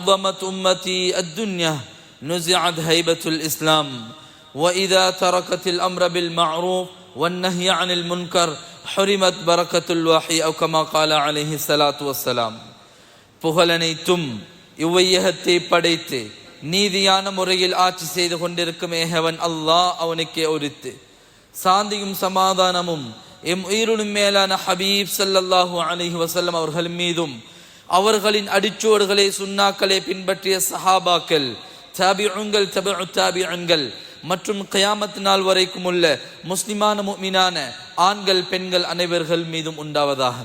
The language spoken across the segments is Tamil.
عظمت أمتي الدنيا نزعت هيبة الإسلام وإذا تركت الأمر بالمعروف والنهي عن المنكر حرمت بركة الوحي أو كما قال عليه الصلاة والسلام புகழனைத்தும் இவ்வையகத்தை படைத்து நீதியான முறையில் ஆட்சி செய்து கொண்டிருக்கும் ஏகவன் அல்லாஹ் அவனுக்கே ஒருத்து சாந்தியும் சமாதானமும் எம் உயிருடும் மேலான ஹபீப் ஸல்லல்லாஹு அலைஹி வஸல்லம் அவர்கள் மீதும் அவர்களின் அடிச்சோடுகளை சுன்னாக்களை பின்பற்றிய சஹாபாக்கள் தாபிஉங்கள் தபிஉ தாபிஉங்கள் மற்றும் கயாமத் நாள் வரைக்கும் உள்ள முஸ்லிமான முஃமினான ஆண்கள் பெண்கள் அனைவர்கள் மீதும் உண்டாவதாக.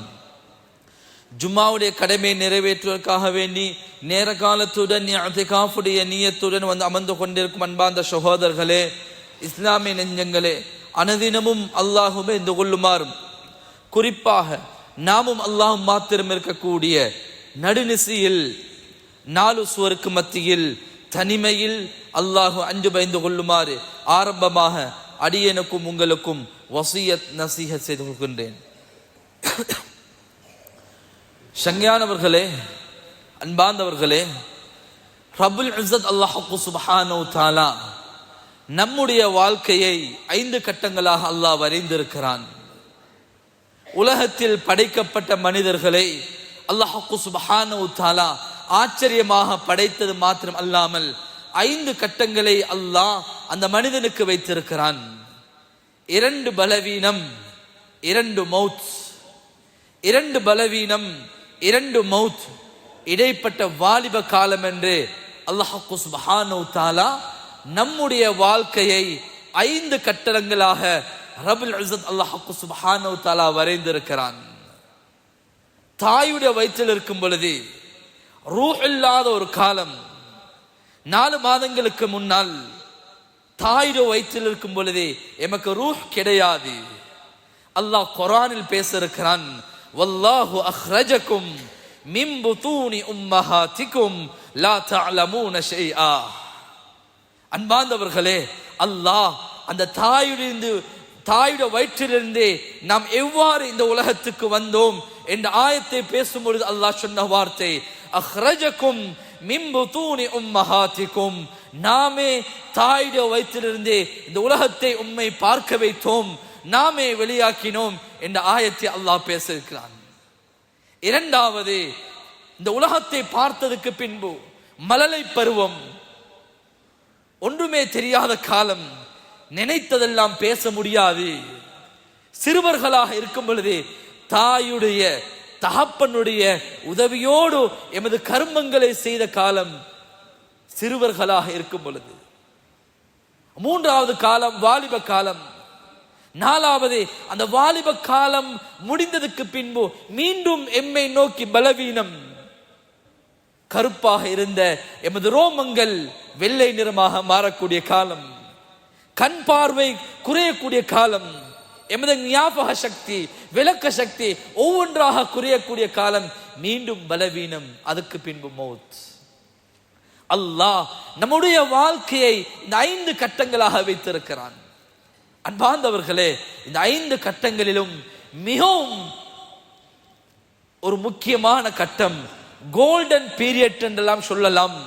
ஜும்மாவுடைய கடமையை நிறைவேற்றுவதற்காக வேண்டி நேர காலத்துடன் அதிகாஃபுடைய நீயத்துடன் வந்து அமர்ந்து கொண்டிருக்கும் அன்பார்ந்த சகோதரர்களே இஸ்லாமிய நெஞ்சங்களே அனதினமும் அல்லாஹுமே இந்த கொள்ளுமாறும் குறிப்பாக நாமும் அல்லாஹும் மாத்திரம் இருக்கக்கூடிய நடுநிசையில் நாலு சுவருக்கு மத்தியில் தனிமையில் அல்லாஹு அஞ்சு பயந்து கொள்ளுமாறு ஆரம்பமாக அடியனுக்கும் உங்களுக்கும் வசியத் நசீக செய்து கொள்கின்றேன். சங்கையானவர்களே அன்பார்ந்தவர்களே ரபுல் இஸ்ஸத் அல்லாஹு சுபஹானோ தாலா நம்முடைய வாழ்க்கையை ஐந்து கட்டங்களாக அல்லாஹ் வரைந்திருக்கிறான். உலகத்தில் படைக்கப்பட்ட மனிதர்களை அல்லாஹு சுபஹானு தாலா ஆச்சரியமாக படைத்தது மாத்திரம் அல்லாமல் ஐந்து கட்டங்களை அல்லாஹ் அந்த மனிதனுக்கு வைத்திருக்கிறான். இரண்டு பலவீனம் இரண்டு மவுத் இரண்டு பலவீனம் இரண்டு மவுத் இடைப்பட்ட வாலிப காலம் என்று அல்லாஹு சுபஹானு தாலா நம்முடைய வாழ்க்கையை ஐந்து கட்டடங்களாக ரபுல் இஸ்ஸத் அல்லாஹு சுபஹானு தாலா வரைந்திருக்கிறான். தாயுடைய வயிற்றில் இருக்கும் பொழுது ரூ இல்லாத ஒரு காலம் நாலு மாதங்களுக்கு முன்னால் தாயுடைய வயிற்றில் இருக்கும் பொழுதே எமக்கு ரூஹ் கிடையாது. அல்லாஹ் குரானில் பேச இருக்கிறான் வல்லாஹு அஹ்ரஜக்கும் மின் புதூனி உம்மஹாத்திக்கும் லா தஅலமூன ஷைஆ. அன்பார்ந்தவர்களே அல்லாஹ் அந்த தாயிலிருந்து தாயுடைய வயிற்றிலிருந்தே நாம் எவ்வாறு இந்த உலகத்துக்கு வந்தோம் என்ற ஆயத்தை பேசும்பொழுது அல்லாஹ் சொன்ன வார்த்தை அஹ்ரஜக்கும் மிம்பு தூணி உம்மஹாத்திக்கும். நாமே தாயுடைய வயிற்றிலிருந்தே இந்த உலகத்தை உம்மை பார்க்க வைத்தோம் நாமே வெளியாக்கினோம் என்ற ஆயத்தை அல்லாஹ் பேசியிருக்கிறான். இரண்டாவது இந்த உலகத்தை பார்த்ததுக்கு பின்பு மலலை பருவம். ஒன்றுமே தெரியாத காலம் நினைத்ததெல்லாம் பேச முடியாது. சிறுவர்களாக இருக்கும் பொழுதே தாயுடைய தகப்பனுடைய உதவியோடு எமது கர்மங்களை செய்த காலம் சிறுவர்களாக இருக்கும் பொழுது. மூன்றாவது காலம் வாலிப காலம். நாலாவது அந்த வாலிப காலம் முடிந்ததுக்கு பின்பு மீண்டும் எம்மை நோக்கி பலவீனம். கருப்பாக இருந்த எமது ரோமங்கள் வெள்ளை நிறமாக மாறக்கூடிய காலம். கண் பார்வை குறையக்கூடிய காலம். எமது ஞாபக சக்தி விளக்க சக்தி ஒவ்வொன்றாக குறையக்கூடிய காலம் மீண்டும் பலவீனம் அதுக்கு பின்பு மௌத். அல்லாஹ் நம்முடைய வாழ்க்கையை இந்த ஐந்து கட்டங்களாக வைத்திருக்கிறான். அன்பார்ந்தவர்களே இந்த ஐந்து கட்டங்களிலும் மிகவும் ஒரு முக்கியமான கட்டம் கோல்டன் பீரியட் என்றெல்லாம் சொல்லலாம்.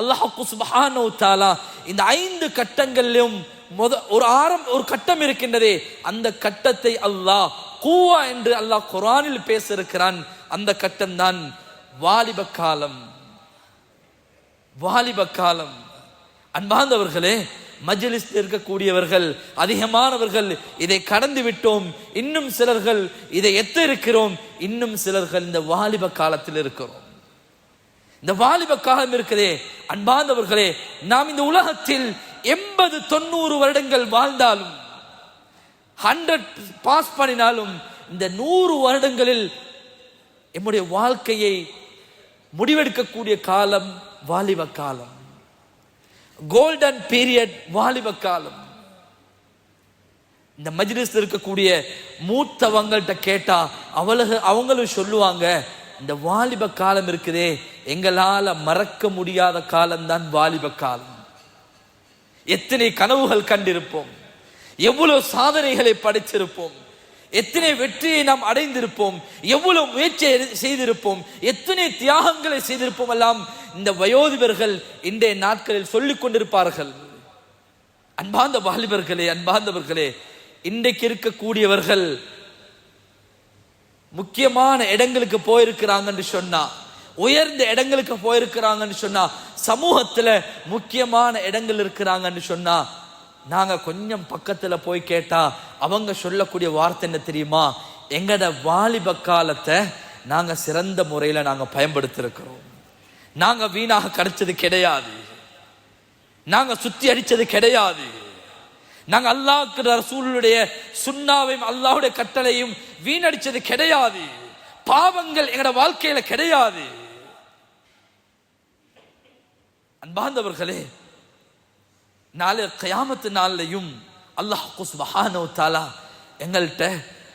அல்லாஹு சுபஹானோ தாலா இந்த ஐந்து கட்டங்களிலும் முத ஒரு ஆரம் ஒரு கட்டம் இருக்கின்றதே அந்த கட்டத்தை அல்லாஹ் கூவா என்று அல்லாஹ் குரானில் பேசியிருக்கிறான். அந்த கட்டம் தான் வாலிப காலம். வாலிப காலம். அன்பார்ந்தவர்களே மஜ்லிஸ் இருக்கக்கூடியவர்கள் அதிகமானவர்கள் இதை கடந்து விட்டோம். இன்னும் சிலர்கள் இதை எத்த இருக்கிறோம். இன்னும் சிலர்கள் இந்த வாலிப காலத்தில் இருக்கிறோம். இந்த வாலிப காலம் இருக்கிறதே அன்பார்ந்தவர்களே நாம் இந்த உலகத்தில் எண்பது தொண்ணூறு வருடங்கள் வாழ்ந்தாலும் ஹண்ட்ரட் பாஸ் பண்ணினாலும் இந்த நூறு வருடங்களில் எம்முடைய வாழ்க்கையை முடிவெடுக்கக்கூடிய காலம் வாலிப காலம். கோல்டன் பீரியட் வாலிப காலம். இந்த மஜ்லிஸ் இருக்கக்கூடிய மூத்தவங்கள்ட்ட கேட்டா அவளுக அவங்களும் சொல்லுவாங்க இந்த வாலிப காலம் இருக்குதே எங்களால் மறக்க முடியாத காலம்தான் வாலிப காலம். எத்தனை கனவுகள் கண்டிருப்போம்? எவ்வளவு சாதனைகளை படைத்திருப்போம்? எத்தனை வெற்றியை நாம் அடைந்திருப்போம்? எவ்வளவு முயற்சியை செய்திருப்போம்? எத்தனை தியாகங்களை செய்திருப்போம் எல்லாம் இந்த வயோதிபர்கள் இன்றைய நாட்களில் சொல்லிக் கொண்டிருப்பார்கள். அன்பார்ந்த வாலிபர்களே அன்பார்ந்தவர்களே இன்றைக்கு இருக்கக்கூடியவர்கள் முக்கியமான இடங்களுக்கு போயிருக்கிறாங்கன்னு சொன்னா உயர்ந்த இடங்களுக்கு போயிருக்கிறாங்கன்னு சொன்னா சமூகத்துல முக்கியமான இடங்கள் இருக்கிறாங்கன்னு சொன்னா நாங்க கொஞ்சம் பக்கத்துல போய் கேட்டா அவங்க சொல்லக்கூடிய வார்த்தை என்ன தெரியுமா? எங்கட வாலிப காலத்தை நாங்க சிறந்த முறையில நாங்க பயன்படுத்திருக்கிறோம். நாங்க வீணாக கிடைச்சது கிடையாது. நாங்க சுத்தி அடிச்சது கிடையாது. நாங்க அல்லாஹ்க்கு ரசூலுடைய சுண்ணாவையும் அல்லாஹ்வுடைய கட்டளையும் வீணடிச்சது கிடையாது. பாவங்கள் எங்களோட வாழ்க்கையில கிடையாது. அன்பார்ந்தவர்களே நாளை கயாமத்து நாள்லையும் அல்லாஹ் சுபஹானோ தாலா எங்கள்கிட்ட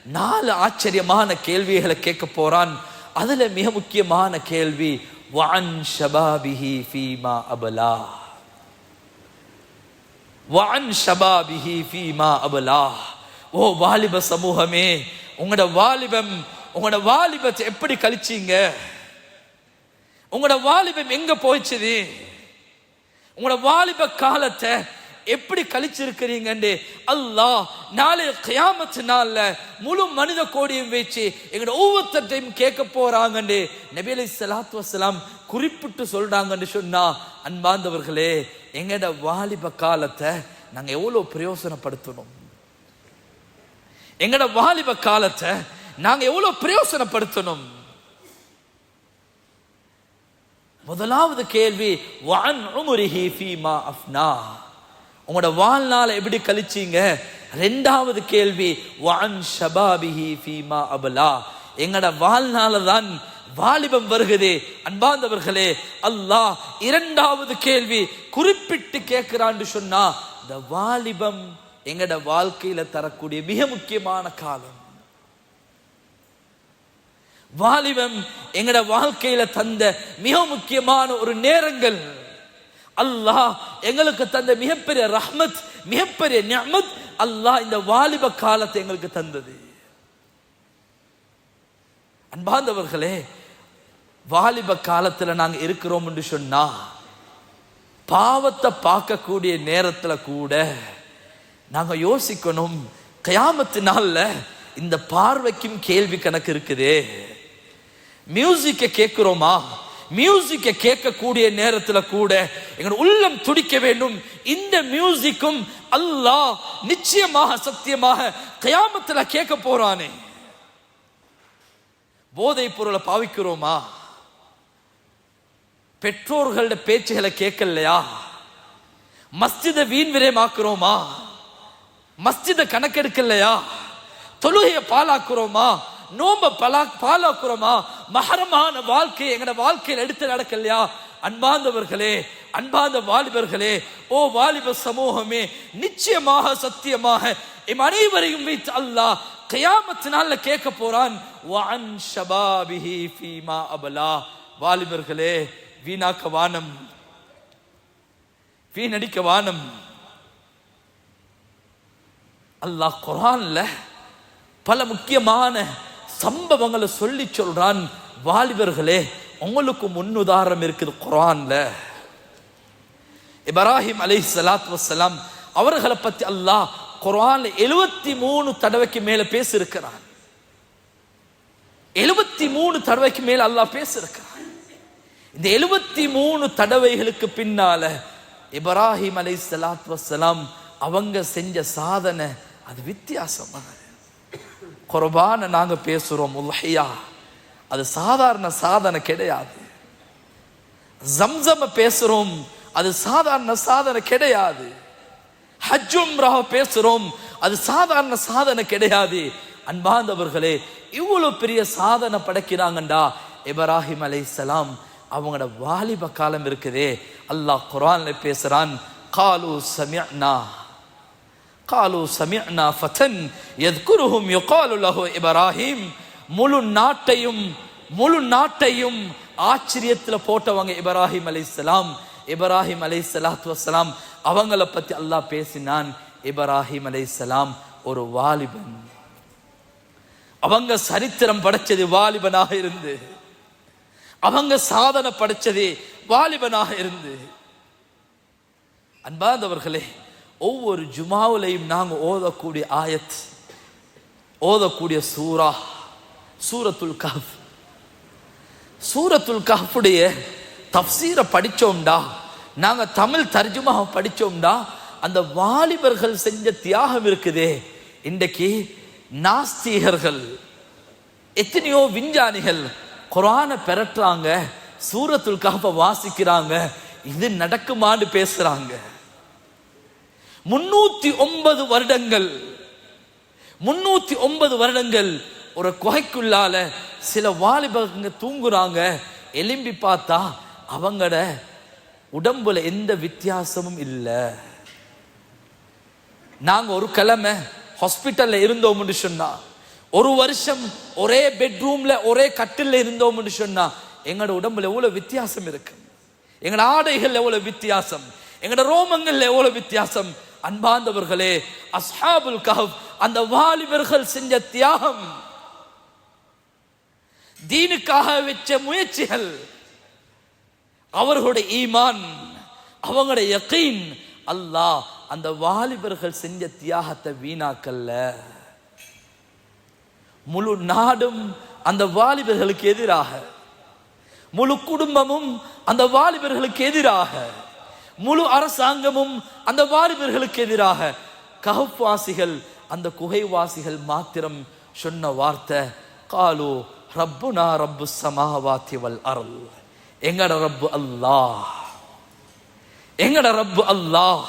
நாலு ஆச்சரியமான கேள்விகளை கேட்க போறான். அதுல மிக முக்கியமான கேள்வி வான் ஷபாபிஹி ஃபீமா அபலா? வான் ஷபாபிஹி ஃபீமா அபலா? ஓ வாலிப சமூகமே உங்களோட வாலிபம் உங்களோட வாலிபத்தை எப்படி கழிச்சீங்க? உங்களோட வாலிபம் எங்க போயிச்சது உங்களோட வாலிப காலத்தை எப்படி கழிச்சிருக்கிறீங்கன்னு அல்லாஹ் நாளைய கியாமத்து நாளில் முழு மனித கோடியும் வச்சு எங்களோட ஒவ்வொருத்தையும் கேட்க போறாங்கன்னு நபி அலி சலாத்து வசலாம் குறிப்பிட்டு சொல்றாங்கன்னு சொன்னா அன்பாந்தவர்களே எங்களோட வாலிப காலத்தை நாங்கள் எவ்வளோ பிரயோசனப்படுத்தணும்? எங்களோட வாலிப காலத்தை நாங்கள் எவ்வளோ பிரயோசனப்படுத்தணும்? முதலாவது கேள்வி வான் உமுரிஹி ஃபீமா அஃப்னா? உங்களோட வாழ்நாள் எப்படி கழிச்சீங்க? ரெண்டாவது கேள்வி வான் ஷபாபிஹி ஃபீமா அபலா? எங்களோட வாழ்நாள தான் வாலிபம் வருகுதே அன்பார்ந்தவர்களே அல்லாஹ் இரண்டாவது கேள்வி குறிப்பிட்டு கேட்கிறான்னு சொன்னா இந்த வாலிபம் எங்களோட வாழ்க்கையில தரக்கூடிய மிக முக்கியமான காலம். வாலிபம் எங்கட வாழ்க்கையில தந்த மிக முக்கியமான ஒரு நேரங்கள். அல்லாஹ் எங்களுக்கு தந்த மிகப்பெரிய ரஹ்மத் மிகப்பெரிய நியமத் அல்லாஹ் இந்த வாலிப காலத்தை எங்களுக்கு தந்தது. அன்பாந்தவர்களே வாலிப காலத்துல நாங்க இருக்கிறோம் என்று சொன்னா பாவத்தை பார்க்கக்கூடிய நேரத்துல கூட நாங்க யோசிக்கணும் கயாமத்து நாள்ல இந்த பார்வைக்கும் கேள்வி கணக்கு இருக்குதே. மியூசிக்கை கேட்கிறோமா? மியூசிக்கை கேட்கக்கூடிய நேரத்துல கூட எங்களோட உள்ளம் துடிக்க வேண்டும். இந்த மியூசிக்கும் அல்லாஹ் நிச்சயமாக சத்தியமாக கயாமத்துல கேட்க போறானே. போதை பொருளை பாவிக்கிறோமா? பெற்றோர்களோட பேச்சுகளை கேட்கலையா? மஸ்ஜித வீண் விரயமாக்குறோமா? மஸ்ஜித கணக்கெடுக்கலையா? தொழுகையை பாலாக்குறோமா நோம்ப பலா பாலாக்குறோமா? மகரமான வாழ்க்கையை எங்கட வாழ்க்கையில் எடுத்து நடக்கலையா? அன்பாந்தவர்களே அன்பாந்த வாலிபர்களே ஓ வாலிப சமூகமே நிச்சயமாக சத்தியமாக எம் அனைவரையும் வைத்து அல்லாஹ் கயாமத்தினால கேட்க போறான் வான் ஷபாபிஹி ஃபீமா அபலா. வாலிபர்களே வீணாக்க வானம் வீணடிக்க வானம். அல்லாஹ் குரான்ல பல முக்கியமான சம்பவங்களை சொல்லி சொல்றான் வாலிபர்களே உங்களுக்கு முன்னுதாரணம் இருக்குது குரான்ல இப்ராஹிம் அலை சலாத் வசலாம் அவர்களை பத்தி அல்லாஹ் குரான்ல எழுபத்தி மூணு தடவைக்கு மேல பேசியிருக்கிறான். எழுபத்தி மூணு தடவைக்கு மேல அல்லாஹ் பேசியிருக்கிறான். இந்த எழுபத்தி மூணு தடவைகளுக்கு பின்னால இப்ராஹிம் அலை சலாத் வசலாம் அவங்க செஞ்ச சாதனை அது வித்தியாசமான குர்பான நாங்கள் பேசுகிறோம் உல்ஹையா. அது சாதாரண சாதனை கிடையாது. ஜம்சம பேசுகிறோம் அது சாதாரண சாதனை கிடையாது. ஹஜ்ஜும் பேசுறோம் அது சாதாரண சாதனை கிடையாது. அன்பாந்தவர்களே இவ்வளோ பெரிய சாதனை படைக்கிறாங்கண்டா இப்ராஹிம் அலைஹிஸ்ஸலாம் அவங்களோட வாலிப காலம் இருக்குதே. அல்லாஹ் குரான்ல பேசுகிறான் காலு சமியா காலு சமிஅனா ஃபதன் எத்குருஹும் யுகாலு லஹு இப்ராஹிம் முழு நாட்டையும் முழு நாட்டையும் ஆச்சரியத்தில் போட்டவங்க இப்ராஹிம் அலி இஸ்லாம் இப்ராஹிம் அலை சலாத்து வசலாம் அவங்கள பத்தி அல்லாஹ் பேசினான். இப்ராஹிம் அலை சலாம் ஒரு வாலிபன். அவங்க சரித்திரம் படைச்சது வாலிபனாக இருந்து. அவங்க சாதனை படைச்சது வாலிபனாக இருந்து. அன்பாந்தவர்களே ஒவ்வொரு ஜுமாவுலையும் நாங்கள் ஓதக்கூடிய ஆயத் ஓதக்கூடிய சூரா சூரத்துல் காஃப் சூரத்துல் காஃபுடைய தப்சீரை படித்தோம்டா நாங்கள் தமிழ் தர்ஜுமா படித்தோம்டா அந்த வாலிபர்கள் செஞ்ச தியாகம் இருக்குதே இன்றைக்கு நாஸ்திகர்கள் எத்தனையோ விஞ்ஞானிகள் குரானை பெறட்டுறாங்க சூரத்துல் கஹ்ஃபை வாசிக்கிறாங்க இது நடக்குமான்னு பேசுகிறாங்க முன்னூத்தி ஒன்பது வருடங்கள். முன்னூத்தி ஒன்பது வருடங்கள் ஒரு குகைக்குள்ளால சில வாலிபங்க தூங்குறாங்க. எலும்பி பார்த்தா அவங்களோட உடம்புல எந்த வித்தியாசமும் இல்லை. நாங்க ஒரு கிழமை ஹாஸ்பிட்டல்ல இருந்தோம்னு சொன்னா ஒரு வருஷம் ஒரே பெட்ரூம்ல ஒரே கட்டில் இருந்தோம்னு சொன்னா எங்களோட உடம்புல எவ்வளவு வித்தியாசம் இருக்கு. எங்களோட ஆடைகள் எவ்வளவு வித்தியாசம். எங்களோட ரோமங்கள்ல எவ்வளவு வித்தியாசம். அன்பாந்தவர்களே அஸ்ஹாபுல் கஹப் அந்த வாலிபர்கள் செஞ்ச தியாகம் தீனுக்காக வச்ச முயற்சிகள் அவர்களுடைய ஈமான் அவங்களுடைய யக்கீன் அல்லாஹ் அந்த வாலிபர்கள் செஞ்ச தியாகத்தை வீணாக்கல்ல முழு நாடும் அந்த வாலிபர்களுக்கு எதிராக முழு குடும்பமும் அந்த வாலிபர்களுக்கு எதிராக முழு அரசாங்கமும் அந்த வாலிபர்களுக்கு எதிராக கஹப்வாசிகள் அந்த குகைவாசிகள் மாத்திரம் சொன்ன வார்த்தை காலோ ரப்புனா ரப்பு சமாவாத்தி வல் அருள் எங்கட ரப்பு அல்லாஹ்? எங்கட ரப்பு அல்லாஹ்?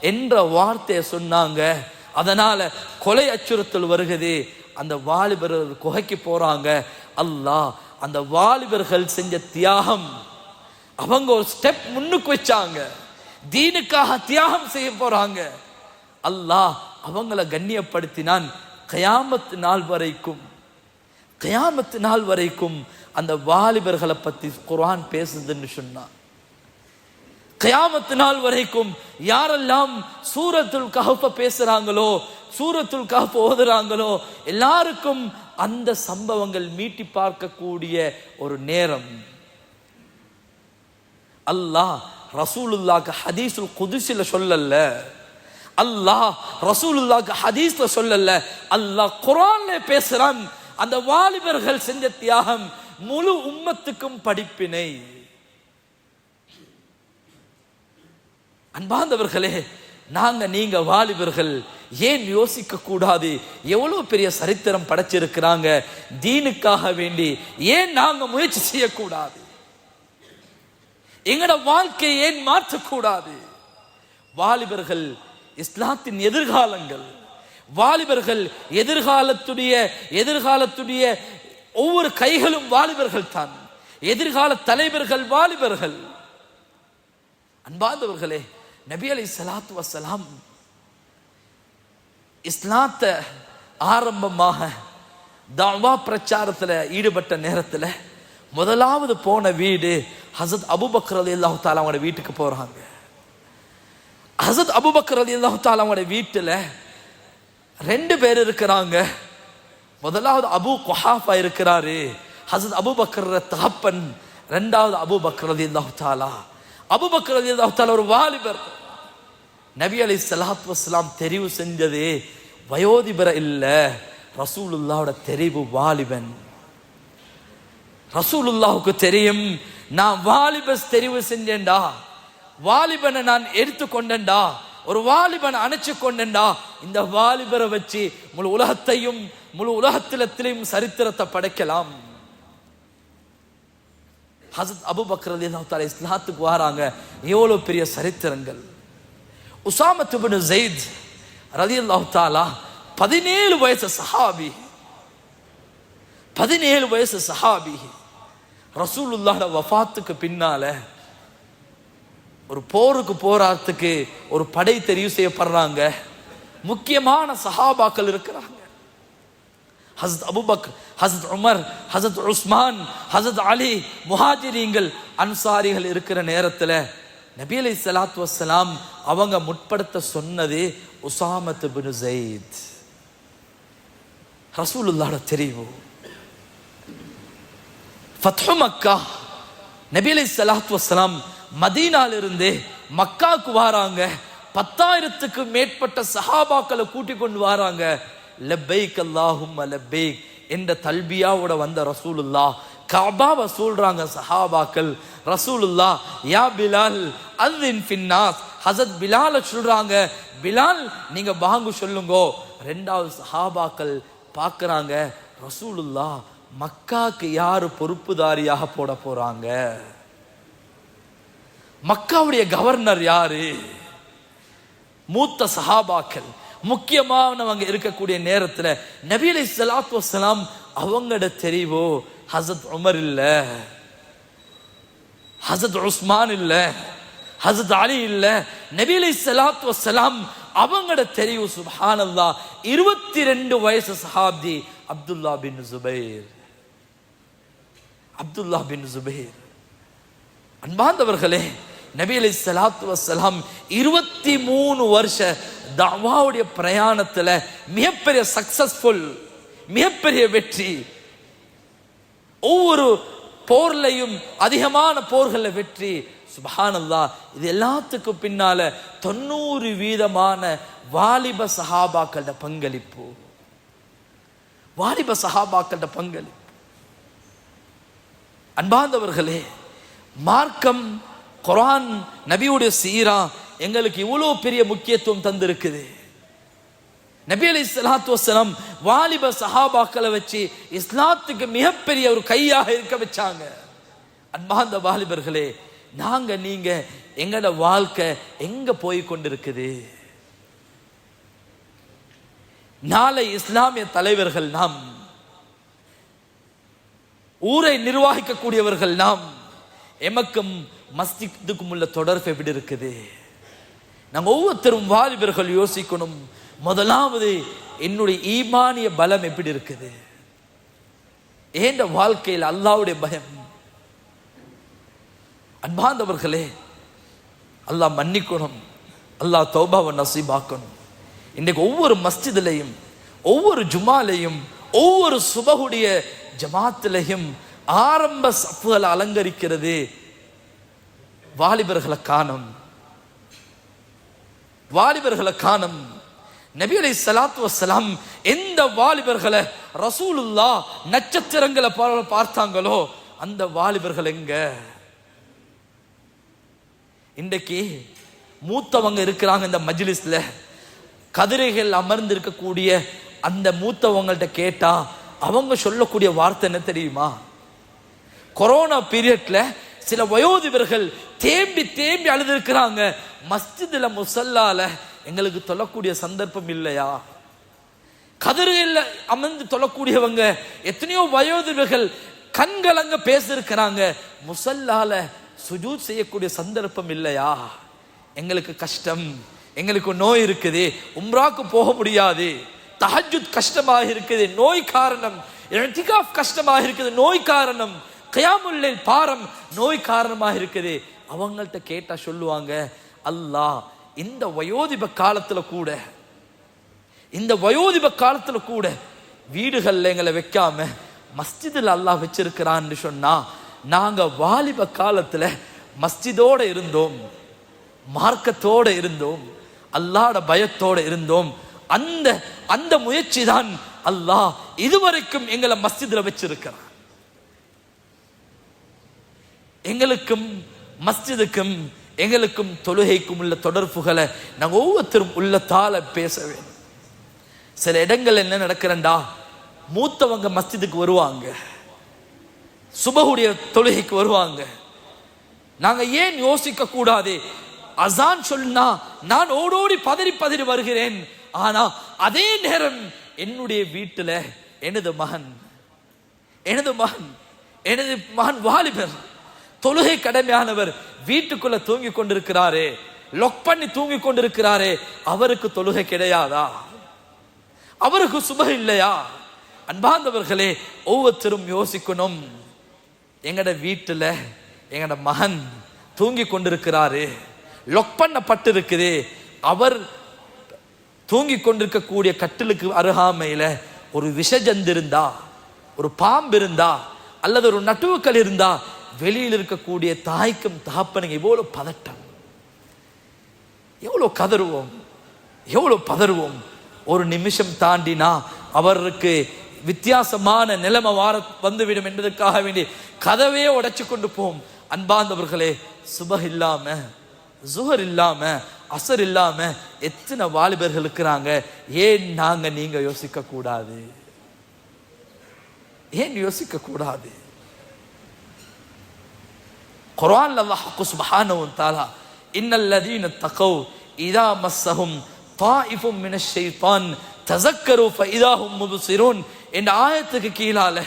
என்ற வார்த்தையை சொன்னாங்க. அதனால கொலை அச்சுறுத்தல் வருகிறது அந்த வாலிபர்கள் குகைக்கு போறாங்க. அல்லாஹ் அந்த வாலிபர்கள் செஞ்ச தியாகம் அவங்க ஒரு ஸ்டெப் முன்னுக்கு வச்சாங்க. தீனுக்காக தியாகம் செய்ய போறாங்க. அல்லாஹ் அவங்கள கண்ணியப்படுத்தினான் கயாமத்து நாள் வரைக்கும். கயாமத்து நாள் வரைக்கும் அந்த வாலிபர்களை பத்தி குரான் பேசுதுன்னு சொன்னான் கயாமத்து நாள் வரைக்கும் யாரெல்லாம் சூரத்துல் கஹப்ப பேசுறாங்களோ சூரத்துல் கஹப்ப ஓதுறாங்களோ எல்லாருக்கும் அந்த சம்பவங்கள் மீட்டி பார்க்கக்கூடிய ஒரு நேரம். அல்லாஹ் ரசூலுல்லாக்கு ஹதீஸுல் குதிசில் சொல்லல அல்லாஹ் ரசூலுல்லாக்கு ஹதீஸ்ல சொல்லல அல்லாஹ் குர்ஆன்ல பேசுறான். அந்த வாலிபர்கள் செஞ்ச தியாகம் முழு உம்மத்துக்கும் படிப்பினை. அன்பாந்தவர்களே நாங்க நீங்க வாலிபர்கள் ஏன் யோசிக்க கூடாது? எவ்வளவு பெரிய சரித்திரம் படைச்சிருக்கிறாங்க? தீனுக்காக வேண்டி ஏன் நாங்க முயற்சி செய்யக்கூடாது எங்கட வாழ்க்கையை ஏன் மாற்றக்கூடாது? வாலிபர்கள் இஸ்லாத்தின் எதிர்காலங்கள். வாலிபர்கள் எதிர்காலத்துடைய எதிர்காலத்துடைய ஒவ்வொரு கைகளும் வாலிபர்கள் தான் எதிர்கால தலைவர்கள் வாலிபர்கள். அன்பார்ந்தவர்களே நபி அலி சலாத்து வசலாம் இஸ்லாத்த ஆரம்பமாக தாவா பிரச்சாரத்தில் ஈடுபட்ட நேரத்தில் முதலாவது போன வீடு ஹசத் அபுபக்கர் அலி அல்லாஹு தாலா அவங்களோட வீட்டுக்கு போகிறாங்க ஹசத் அபுபக்கர் அலி அல்லாஹு தாலா அவங்களோட வீட்டில் ரெண்டு பேர் இருக்கிறாங்க. முதலாவது அபு குஹாஃபா இருக்கிறாரு. ஹசத் அபுபக்கர் தகப்பன் ரெண்டாவது அபு பக்கர் அலி அல்லாஹு தாலா அபு பக்கர் அலி அல்லாஹு தாலா ஒரு வாலிபர். நபி அலி சலாத் வஸ்லாம் தெரிவு செஞ்சது வயோதிபர இல்லை ரசூலுல்லாவோட தெரிவு வாலிபன். ரசூலுல்லாவுக்கு தெரியும் நான் வாலிபஸ் தெரிவு செஞ்சேன்டா. வாலிபனை நான் எடுத்துக்கொண்டேன்டா ஒரு வாலிபனை அணைச்சு கொண்டேன்டா. இந்த வாலிபரை வச்சு முழு உலகத்தையும் முழு உலகத்திலத்திலையும் சரித்திரத்தை படைக்கலாம். ஹசத் அபுபக்கர் ரலியல்லாஹு இஸ்லாத்துக்கு வராங்க. எவ்வளோ பெரிய சரித்திரங்கள். உசாமத் இப்னு ஜெயித் ரலியல்லாஹு தஆலா பதினேழு வயசு சஹாபி. பதினேழு வயசு சஹாபி ரசூலுல்லாட வஃபாத்துக்கு பின்னால ஒரு போருக்கு போராட்டத்துக்கு ஒரு படை தெரிவு செய்யப்படுறாங்க. முக்கியமான சஹாபாக்கள் இருக்கிறாங்க. ஹசத் அபுபக் ஹசத் உமர் ஹசத் உஸ்மான் ஹசத் அலி முஹாஜிரிங்கள் அன்சாரிகள் இருக்கிற நேரத்தில் நபி அலி சலாத்து வசலாம் அவங்க முற்படுத்த சொன்னது உசாமத் பின் ஜெயித். ரசூலுல்லாட தெரியும் ஃபத்ஹு மக்கா. நபி சலாத் சலாத்து வசலாம் மதீனாலிருந்து மக்காவுக்கு வாராங்க. பத்தாயிரத்துக்கு மேற்பட்ட சஹாபாக்களை கூட்டி கொண்டு வராங்க. லெப்பைக் அல்லாஹும் லெப்பைக் என்ற தல்பியாவோட வந்த ரசூலுல்லா கபாவை சொல்றாங்க சஹாபாக்கள். ரசூலுல்லா யா பிலால் அல்வின் ஃபின்னாஸ். ஹசத் பிலால சொல்றாங்க பிலால் நீங்க பாங்கு சொல்லுங்கோ. ரெண்டாவது சஹாபாக்கள் பார்க்குறாங்க ரசூலுல்லா மக்காக்கு யாரு பொறுப்புதாரியாக போட போறாங்க? மக்காவுடைய கவர்னர் யாரு? மூத்த சஹாபாக்கள் முக்கியமானவங்க இருக்கக்கூடிய நேரத்துல நபீலை சலாத் சலாத்து வசலாம் அவங்களோட தெரிவோ? ஹசத் உமர் இல்ல. ஹசத் உஸ்மான் இல்ல. ஹசத் அலி இல்ல. நபீலை சலாத் சலாத்து வசலாம் அவங்களோட தெரிவு சுப்ஹானல்லாஹ் இருபத்தி ரெண்டு வயசு சஹாப்தி அப்துல்லா பின் ஜுபைர் அப்துல்லா பின் ஜுபேர். அன்பார்ந்தவர்களே நபி அலி சலாத்து வசலாம் இருபத்தி மூணு வருஷ தவாவுடைய பிரயாணத்துல மிகப்பெரிய சக்சஸ்ஃபுல் மிகப்பெரிய வெற்றி. ஒவ்வொரு போர்லையும் அதிகமான போர்களில் வெற்றி. சுபஹானல்லா இது எல்லாத்துக்கும் பின்னால தொண்ணூறு வீதமான வாலிப சஹாபாக்களோட பங்களிப்பு. வாலிப சஹாபாக்களோட பங்களிப்பு. அன்பார்ந்தவர்களே மார்க்கம் குரான் நபியுடைய சீரா எங்களுக்கு இவ்வளோ பெரிய முக்கியத்துவம் தந்திருக்குது. நபி அலி சலாத்து வசனம் வாலிப சஹாபாக்களை வச்சு இஸ்லாத்துக்கு மிகப்பெரிய ஒரு கையாக இருக்க வச்சாங்க. அன்பார்ந்த வாலிபர்களே நாங்க நீங்க எங்களோட வாழ்க்கை எங்க போய் கொண்டிருக்குது? நாளை இஸ்லாமிய தலைவர்கள் நாம் ஊரை நிர்வாகிக்கக்கூடியவர்கள் நாம். எமக்கும் மஸ்தித்துக்கும் உள்ள தொடர்பு எப்படி இருக்குது? நாங்க ஒவ்வொருத்தரும் வாலிபர்கள் யோசிக்கணும். முதலாவது என்னுடைய ஈமானிய பலம் எப்படி இருக்குது? ஏண்ட வாழ்க்கையில் அல்லாவுடைய பயம்? அன்பாந்தவர்களே அல்லாஹ் மன்னிக்கணும். அல்லாஹ் தௌபாவை நசீபாக்கணும். இன்றைக்கு ஒவ்வொரு மஸ்ஜிதிலையும் ஒவ்வொரு ஜுமாலையும் ஒவ்வொரு சுபகுடைய ஜமாத்திலையும் ஆரம்ப சப்புகளை அலங்கரிக்கிறது வாலிபர்களை காணும். வாலிபர்களை காணும். நபி அலை சலாத்து வசலாம் எந்த வாலிபர்களை ரசூலுல்லா நட்சத்திரங்களை பார்த்தாங்களோ அந்த வாலிபர்கள் எங்க? இன்றைக்கு மூத்தவங்க இருக்கிறாங்க இந்த மஜ்லிஸ்ல. கதிரைகள் அமர்ந்து இருக்கக்கூடிய அந்த மூத்தவங்கள்ட்ட கேட்டா அவங்க சொல்லக்கூடிய வார்த்தை என்ன தெரியுமா? கொரோனா பீரியட்ல சில வயோதிபர்கள் தேம்பி தேம்பி அழுதுருக்கிறாங்க. மஸ்ஜிதில் முசல்லால எங்களுக்கு தொல்லக்கூடிய சந்தர்ப்பம் இல்லையா? கதிரையில் அமர்ந்து தொல்லக்கூடியவங்க எத்தனையோ வயோதிபர்கள் கண்கலங்க பேசியிருக்கிறாங்க முசல்லால சுஜூத் செய்யக்கூடிய சந்தர்ப்பம் இல்லையா? எங்களுக்கு கஷ்டம் எங்களுக்கு நோய் இருக்குது உம்ராக்கு போக முடியாது. தஹஜுத் கஷ்டமாக இருக்குது நோய் காரணம் இத்திகாஃப் கஷ்டமாக இருக்குது நோய் காரணம் கயாமுல்லில் பாரம் நோய் காரணமாக இருக்குது அவங்கள்ட்ட கேட்டா சொல்லுவாங்க அல்லாஹ் இந்த வயோதிப காலத்துல கூட இந்த வயோதிப காலத்துல கூட வீடுகள்ல எங்களை வைக்காம மஸ்ஜிதில் அல்லாஹ் வச்சிருக்கிறான்னு சொன்னா நாங்க வாலிப காலத்துல மஸ்ஜிதோட இருந்தோம் மார்க்கத்தோட இருந்தோம் அல்லாட பயத்தோட இருந்தோம். அந்த அந்த முயற்சி தான் அல்லாஹ் இதுவரைக்கும் எங்களை மஸ்ஜிதில் வச்சிருக்கிறான். எங்களுக்கும் மஸ்ஜிதுக்கும் எங்களுக்கும் தொழுகைக்கும் உள்ள தொடர்புகளை நாங்கள் ஒவ்வொருத்தரும் உள்ளத்தால பேச வேண்டும். சில இடங்கள் என்ன நடக்கிறண்டா மூத்தவங்க மஸ்ஜிதுக்கு வருவாங்க. சுபகுடைய தொழுகைக்கு வருவாங்க. நாங்க ஏன் யோசிக்க கூடாது அசான் சொன்னா நான் ஓடோடி பதறி பதறி வருகிறேன். ஆனா அதே நேரம் என்னுடைய வீட்டுல எனது மகன் எனது மகன் எனது மகன் வாலிபர் தொழுகை கடமையானவர் வீட்டுக்குள்ள தூங்கி கொண்டிருக்கிறாரே லொக் பண்ணி தூங்கி கொண்டிருக்கிறாரே அவருக்கு தொழுகை கிடையாதா? அவருக்கு சுப இல்லையா? அன்பார்ந்தவர்களே ஒவ்வொருத்தரும் யோசிக்கணும். எங்கட வீட்டுல எங்கட மகன் தூங்கி கொண்டிருக்கிறாரு லொக் பண்ணப்பட்டிருக்குது அவர் தூங்கி கொண்டிருக்கக்கூடிய கட்டிலுக்கு அருகாமையில ஒரு விஷஜந்து இருந்தா ஒரு பாம்பு இருந்தா அல்லது ஒரு நட்டுவுக்கள் இருந்தா வெளியில் இருக்கக்கூடிய தாய்க்கும் தகப்பனுக்கு எவ்வளோ பதட்டம். எவ்வளோ கதறுவோம்? எவ்வளவு பதறுவோம்? ஒரு நிமிஷம் தாண்டினா அவருக்கு வித்தியாசமான நிலைமை வார வந்துவிடும் என்பதற்காக வேண்டி கதவையே உடைச்சு கொண்டு போவோம். அன்பார்ந்தவர்களே சுபம் இல்லாம சுகர் இல்லாம அசர் இல்லாம எத்தனை வாலிபர்கள் இருக்கிறாங்க? ஏன் நாங்க நீங்க யோசிக்க கூடாது ஏன் யோசிக்க கூடாது குர்ஆன்ல அல்லாஹ் சுப்ஹானஹு வ தாலா இன்னல் தகவ் இதா மஸ்ஸஹும் தாயிஃபும் மினஷ் ஷைத்தான் தசக்கரு ஃபஇதா ஹும் என்ற ஆயத்துக்கு கீழால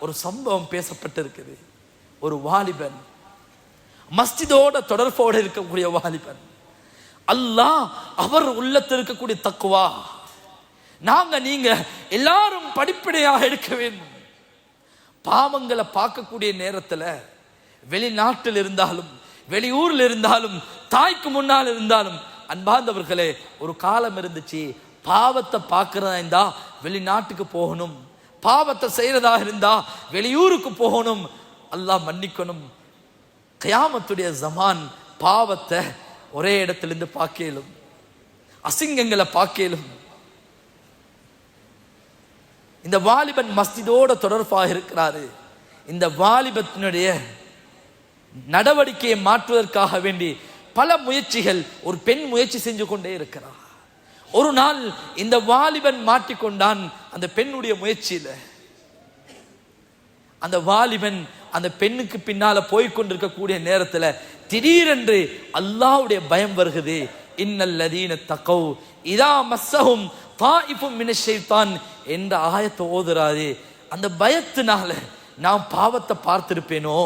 ஒரு சம்பவம் பேசப்பட்டிருக்குது. ஒரு வாலிபன் மஸ்ஜிதோட தொடர்போடு இருக்கக்கூடிய வாலிபன் அல்லாஹ் அவர் உள்ளத்தில் இருக்கக்கூடிய தக்குவா. நாங்க நீங்க எல்லாரும் படிப்படியாக எடுக்க வேண்டும். பாவங்களை பார்க்கக்கூடிய நேரத்தில் வெளிநாட்டில் இருந்தாலும் வெளியூரில் இருந்தாலும் தாய்க்கு முன்னால் இருந்தாலும் அன்பார்ந்தவர்களே ஒரு காலம் இருந்துச்சு பாவத்தை பார்க்கறதா இருந்தா வெளிநாட்டுக்கு போகணும். பாவத்தை செய்யறதா இருந்தா வெளியூருக்கு போகணும். அல்லாஹ் மன்னிக்கணும். கயாமத்துடைய ஜமான் பாவத்தை ஒரே இடத்திலிருந்து பார்க்கலும் அசிங்கங்களை பார்க்கலும் இந்த வாலிபன் மஸ்திதோட தொடர்பாக இருக்கிறாரு. இந்த வாலிபத்தினுடைய நடவடிக்கையை மாற்றுவதற்காக வேண்டி பல முயற்சிகள் ஒரு பெண் முயற்சி செஞ்சு கொண்டே இருக்கிறார். ஒரு நாள் இந்த வாலிபன் மாட்டிக்கொண்டான் அந்த பெண்ணுடைய முயற்சியில. அந்த வாலிபன் அந்த பெண்ணுக்கு பின்னால போய் கொண்டிருக்கக்கூடிய நேரத்துல திடீரென்று அல்லாஹ்வுடைய பயம் வருகிறது இன்னல்லதீன தகவ் இதா மஸ்ஸஹும் தாயிஃபும் மின என்ற ஆயத்தை ஓதுறாரு அந்த பயத்தினால நான் பாவத்தை பார்த்திருப்பேனோ?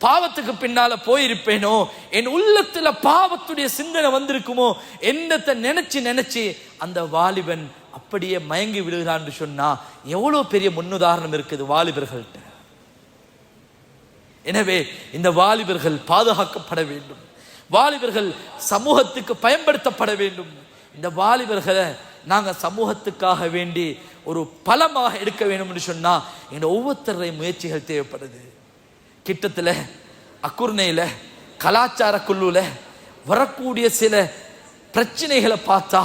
பாவத்துக்கு பின்னால போயிருப்பேனோ? என் உள்ளத்துல பாவத்துடைய சிந்தனை வந்திருக்குமோ? என்னத்தை நினைச்சு நினைச்சு அந்த வாலிபன் அப்படியே மயங்கி விழுகிறான்னு சொன்னா எவ்வளோ பெரிய முன்னுதாரணம் இருக்குது வாலிபர்கள்ட்ட? எனவே இந்த வாலிபர்கள் பாதுகாக்கப்பட வேண்டும். வாலிபர்கள் சமூகத்துக்கு பயன்படுத்தப்பட வேண்டும். இந்த வாலிபர்களை நாங்க சமூகத்துக்காக வேண்டி ஒரு பலமாக எடுக்க வேண்டும் என்று சொன்னால் எங்கள் ஒவ்வொருத்தருடைய முயற்சிகள் தேவைப்படுது. கிட்டத்துல அக்குர்ணையில கலாச்சார குழுவில் வரக்கூடிய சில பிரச்சனைகளை பார்த்தா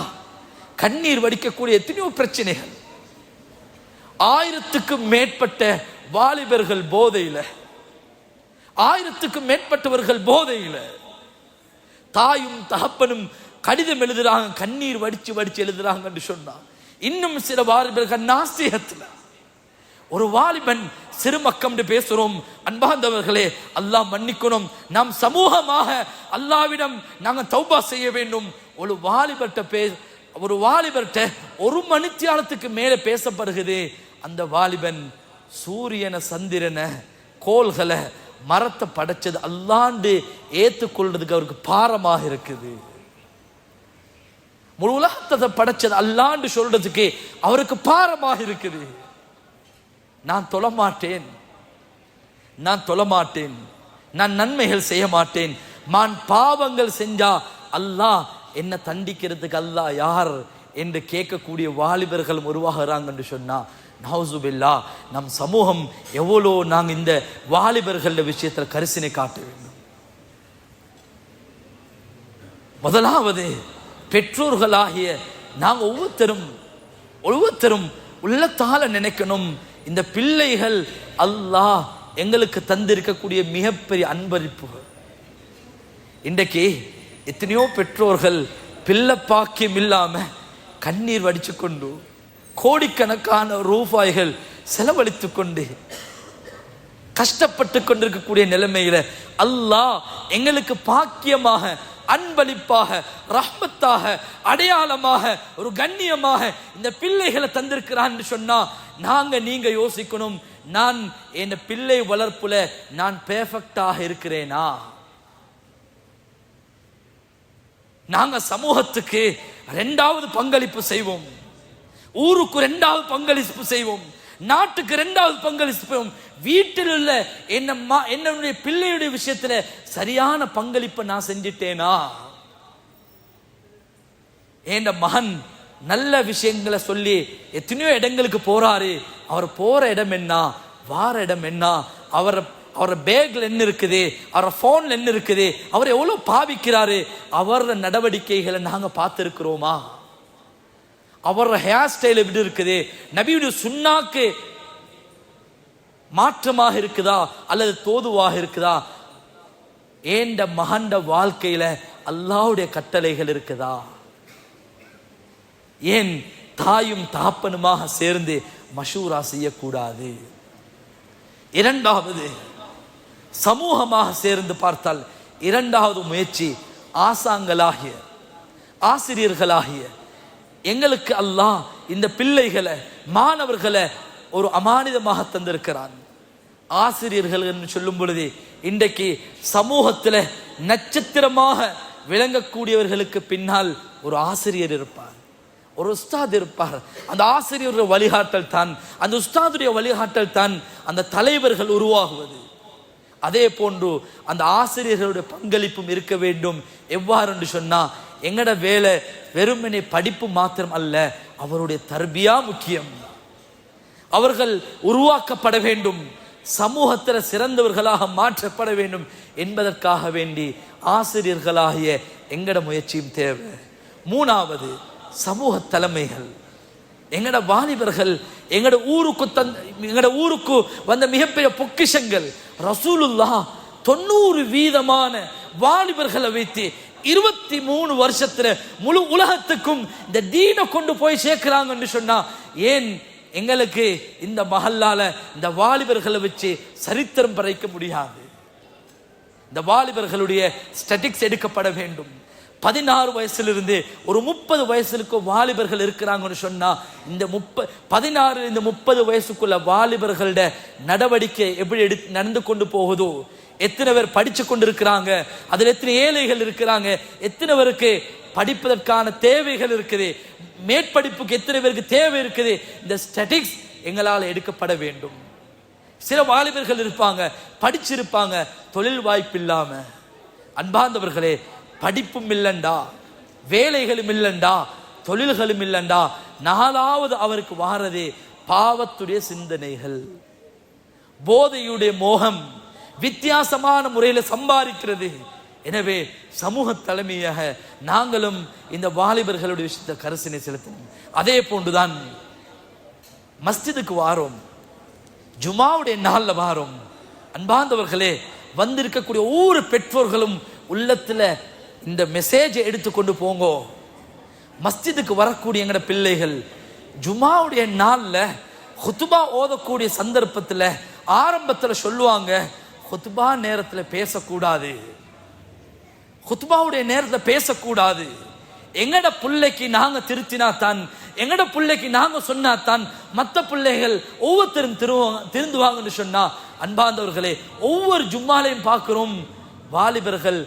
கண்ணீர் வடிக்கக்கூடிய எத்தனையோ பிரச்சனைகள். ஆயிரத்துக்கும் மேற்பட்ட வாலிபர்கள் போதையில ஆயிரத்துக்கும் மேற்பட்டவர்கள் போதையில். தாயும் தகப்பனும் கடிதம் எழுதுறாங்க கண்ணீர் வடிச்சு வடிச்சு எழுதுறாங்கன்னு சொன்னா. இன்னும் சில வாலிபர்கள் நாசியத்துல ஒரு வாலிபன் சிறுமக்கம் பேசுறோம். அன்பாந்தவர்களே அல்லாஹ் மன்னிக்கணும். நாம் சமூகமாக அல்லாவிடம் நாங்கள் தௌபா செய்ய வேண்டும். ஒரு வாலிபர்கிட்ட பே ஒரு வாலிபர்கிட்ட ஒரு மணித்தியாலத்துக்கு மேலே பேசப்படுகிறது. அந்த வாலிபன் சூரியனை சந்திரனை கோள்களை மரத்தை படைச்சது அல்லாண்டு ஏற்றுக்கொள்றதுக்கு அவருக்கு பாரமாக இருக்குது. முழு உலகத்தை படைச்சது அல்லாண்டு சொல்றதுக்கு அவருக்கு பாரமாக இருக்குது. நான் தொழமாட்டேன். நான் தொழமாட்டேன். நான் நன்மைகள் செய்ய மாட்டேன் நான் பாவங்கள் செஞ்சா அல்லாஹ் என்ன தண்டிக்கிறதுக்கு அல்லாஹ் யார் என்று கேட்கக்கூடிய வாலிபர்களும் உருவாகிறாங்கன்னு சொன்னா நவுசுபில்லா நம் சமூகம் எவ்வளோ நாங்கள் இந்த வாலிபர்கள விஷயத்தில் கரிசனை காட்ட வேண்டும். முதலாவது பெற்றோர்களாகிய நாங்கள் ஒவ்வொருத்தரும் ஒவ்வொருத்தரும் உள்ளத்தால நினைக்கணும் இந்த பிள்ளைகள் அல்லாஹ் எங்களுக்கு தந்திருக்கக்கூடிய மிகப்பெரிய அன்பளிப்புகள். இன்றைக்கு எத்தனையோ பெற்றோர்கள் பிள்ளை பாக்கியம் இல்லாமல் கண்ணீர் வடிச்சு கொண்டு கோடிக்கணக்கான ரூபாய்கள் செலவழித்து கொண்டு கஷ்டப்பட்டு கொண்டிருக்கக்கூடிய நிலைமையில அல்லாஹ் எங்களுக்கு பாக்கியமாக அன்பளிப்பாக ரஹ்மத்தாக அடையாளமாக ஒரு கண்ணியமாக இந்த பிள்ளைகளை தந்திருக்கிறான்னு சொன்னா நாங்க நீங்க யோசிக்கணும் நான் என் பிள்ளை வளர்ப்புல நான் பெர்ஃபெக்டாக இருக்கிறேனா? நாங்க சமூகத்துக்கு ரெண்டாவது பங்களிப்பு செய்வோம். ஊருக்கு ரெண்டாவது பங்களிப்பு செய்வோம். நாட்டுக்கு ரெண்டாவது பங்களிப்பு செய்வோம். வீட்டில் உள்ள என்ன என்னுடைய பிள்ளையுடைய விஷயத்துல சரியான பங்களிப்பை நான் செஞ்சிட்டேனா? என் மகன் நல்ல விஷயங்களை சொல்லி எத்தனையோ இடங்களுக்கு போறாரு. அவர் போற இடம் என்ன? வார இடம் என்ன? அவரை அவரோட பேக்ல என்ன இருக்குது? அவரோட போன்ல என்ன இருக்குது? அவர் எவ்வளவு பாவிக்கிறாரு? அவரோட நடவடிக்கைகளை நாங்க பார்த்திருக்கிறோமா? அவரோட ஹேர் ஸ்டைல் எப்படி இருக்குது? நபியுடைய சுண்ணாக்கு மாற்றமாக இருக்குதா? அல்லது தோதுவாக இருக்குதா? ஏண்ட மகண்ட வாழ்க்கையில அல்லாவுடைய கட்டளைகள் இருக்குதா? ஏன் தாயும் தாப்பனுமாக சேர்ந்து மஷூரா செய்யக்கூடாது? இரண்டாவது சமூகமாக சேர்ந்து பார்த்தால் இரண்டாவது முயற்சி ஆசாங்களாகிய ஆசிரியர்களாகிய எங்களுக்கு அல்லாஹ் இந்த பிள்ளைகளை மாணவர்களை ஒரு அமானிதமாக தந்திருக்கிறான். ஆசிரியர்கள் என்று சொல்லும் பொழுது இன்றைக்கு சமூகத்தில் நட்சத்திரமாக விளங்கக்கூடியவர்களுக்கு பின்னால் ஒரு ஆசிரியர் இருப்பார். ஒரு உஸ்தாத் இருப்பார். அந்த ஆசிரியருடைய வழிகாட்டல் தான் அந்த உஸ்தாதுடைய வழிகாட்டல் தான் அந்த தலைவர்கள் உருவாகுவது. அதே போன்று அந்த ஆசிரியர்களுடைய பங்களிப்பும் இருக்க வேண்டும். எவ்வாறு என்று சொன்னால் எங்கட வேலை வெறுமனே படிப்பு மாத்திரம் அல்ல அவருடைய தர்பியா முக்கியம். அவர்கள் உருவாக்கப்பட வேண்டும் சமூகத்தில் சிறந்தவர்களாக மாற்றப்பட வேண்டும் என்பதற்காக வேண்டி ஆசிரியர்களாகிய எங்கட முயற்சியும் தேவை. மூணாவது சமூக தலைமைகள். எங்கட வாலிபர்கள் எங்கட ஊருக்கு தந்த எங்கட ஊருக்கு வந்த மிகப்பெரிய பொக்கிஷங்கள். ரசூலுல்லா தொண்ணூறு வீதமான வாலிபர்களை வைத்து இருபத்தி மூணு வருஷத்துல முழு உலகத்துக்கும் இந்த தீனை கொண்டு போய் சேர்க்கிறாங்கன்னு சொன்னா ஏன் எங்களுக்கு இந்த மஹல்லால இந்த வாலிபர்களை வச்சு சரித்திரம் பறைக்க முடியாது? இந்த வாலிபர்களுடைய ஸ்டட்டிக்ஸ் எடுக்கப்பட வேண்டும். பதினாறு வயசுலிருந்து ஒரு முப்பது வயசுக்கு வாலிபர்கள் இருக்கிறாங்கன்னு சொன்னா இந்த முப்ப பதினாறு இந்த முப்பது வயசுக்குள்ள வாலிபர்களோட நடவடிக்கை எப்படி எடு நடந்து கொண்டு போகுதோ எத்தனை பேர் படித்து கொண்டு இருக்கிறாங்க அதில் எத்தனை ஏழைகள் இருக்கிறாங்க? எத்தனை பேருக்கு படிப்பதற்கான தேவைகள் இருக்குது? மேற்படிப்புக்கு எத்தனை பேருக்கு தேவை இருக்குது? இந்த ஸ்டட்டிக்ஸ் எங்களால் எடுக்கப்பட வேண்டும். சில வாலிபர்கள் இருப்பாங்க படிச்சிருப்பாங்க தொழில் வாய்ப்பு இல்லாம. அன்பார்ந்தவர்களே படிப்பும் இல்லண்டா வேலைகளும் இல்லண்டா தொழில்களும் இல்லண்டா. நாலாவது அவருக்கு வாரதே பாவத்துடைய சிந்தனைகள். போதையுடைய மோகம். வித்தியாசமான முறையில் சம்பாதிக்கிறது. எனவே சமூக தலைமையாக நாங்களும் இந்த வாலிபர்களுடைய விஷயத்தை கரிசனை செலுத்தணும் அதே போன்றுதான் மஸ்ஜிதுக்கு வாரோம். ஜுமாவுடைய நாளில் வாரோம். அன்பாந்தவர்களே வந்திருக்கக்கூடிய ஒவ்வொரு பெற்றோர்களும் உள்ளத்தில் இந்த மெசேஜை எடுத்துக்கொண்டு போங்கோ. மஸ்ஜிதுக்கு வரக்கூடிய எங்கட பிள்ளைகள் ஜுமாவுடைய நாளில் ஹுத்துபா ஓதக்கூடிய சந்தர்ப்பத்தில் ஆரம்பத்தில் சொல்லுவாங்க ஹுத்துபா நேரத்தில் பேசக்கூடாது. ஹுத்பாவுடைய நேரத்தில் பேசக்கூடாது. எங்கட பிள்ளைக்கு நாங்கள் திருத்தினா தான் எங்கட பிள்ளைக்கு நாங்கள் சொன்னா தான் மற்ற பிள்ளைகள் ஒவ்வொருத்தரும் திருவாங்க திருந்துவாங்கன்னு சொன்னா அன்பார்ந்தவர்களே ஒவ்வொரு ஜும்மாலையும் பார்க்குறோம் வாலிபர்கள்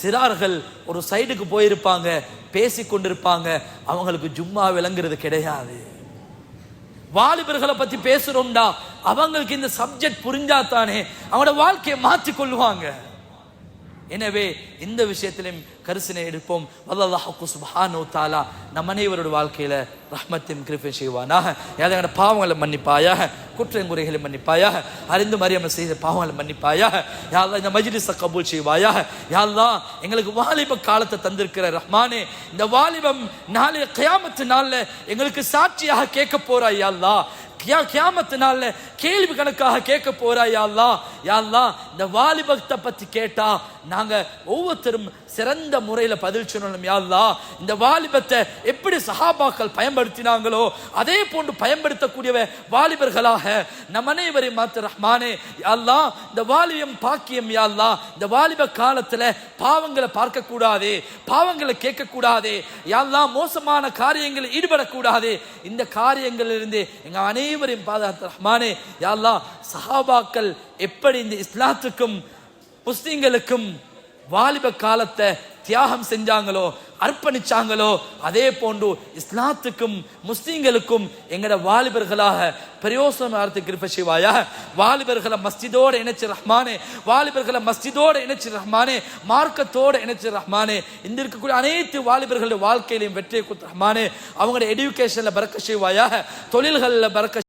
சிறார்கள் ஒரு சைடுக்கு போயிருப்பாங்க பேசி கொண்டிருப்பாங்க அவங்களுக்கு ஜும்மா விளங்குறது கிடையாது. வாலிபர்களை பற்றி பேசுகிறோம்டா அவங்களுக்கு இந்த சப்ஜெக்ட் புரிஞ்சாத்தானே அவனோட அவங்களோட வாழ்க்கையை மாற்றி கொள்வாங்க எனவே இந்த விஷயத்திலும் கரிசனை எடுப்போம். வல்லல்லாஹு சுப்ஹானஹு தஆலா நம் அனைவரோட வாழ்க்கையில ரஹ்மத்தின் கிருபை செய்வானாக. ஏதாவது பாவங்களை மன்னிப்பாயாக குற்றங்குறைகளை மன்னிப்பாயாக அறிந்து மறியாமல் செய்த பாவங்களை மன்னிப்பாயாக. யாரெல்லாம் இந்த மஜ்லிஸை கபூல் செய்வாயாக. யாரெல்லாம் எங்களுக்கு வாலிப காலத்தை தந்திருக்கிற ரஹ்மானே இந்த வாலிபம் நாளைய கயாமத்து நாள்ல எங்களுக்கு சாட்சியாக கேட்க போறாய் யாழ்லா கியா கியாமத்து நாளில் கேள்வி கணக்காக கேட்க போறாய் யாழ்லா யாழ்லா இந்த வாலிபத்தை பற்றி கேட்டால் நாங்கள் ஒவ்வொருத்தரும் சிறந்த முறையில் பதில் சொல்லணும் யாருலா இந்த வாலிபத்தை எப்படி சஹாபாக்கள் பயன்படுத்தினாங்களோ அதே போன்று பயன்படுத்தக்கூடியவ வாலிபர்களாக நம் அனைவரையும் மாத்திர ரஹ்மானே யாருலாம் இந்த வாலிபம் பாக்கியம் யாருலாம் இந்த வாலிப காலத்தில் பாவங்களை பார்க்கக்கூடாது பாவங்களை கேட்கக்கூடாது யாருலாம் மோசமான காரியங்களில் ஈடுபடக்கூடாது. இந்த காரியங்களிலிருந்து எங்கள் அனைவரையும் பாதுகாத்த ரஹ்மானே யாருலாம் சஹாபாக்கள் எப்படி இந்த இஸ்லாத்துக்கும் முஸ்லீம்களுக்கும் வாலிப காலத்தை தியாகம் செஞ்சாங்களோ அர்ப்பணிச்சாங்களோ அதே போன்று இஸ்லாத்துக்கும் முஸ்லீம்களுக்கும் எங்கட வாலிபர்களாக பிரயோசனத்துக்கு கிருப சிவாயா வாலிபர்களை மஸ்ஜிதோடு இணைச்சு ரஹ்மானே வாலிபர்களை மஸ்ஜிதோடு இணைச்சு ரஹ்மானே மார்க்கத்தோடு இணைச்சு ரஹ்மானே இந்த இருக்கக்கூடிய அனைத்து வாலிபர்களுடைய வாழ்க்கையிலையும் வெற்றியை கொடுத்த ரஹ்மானே அவங்களோட எடுகேஷன்ல பறக்க செய்வாயா தொழில்களில் பறக்க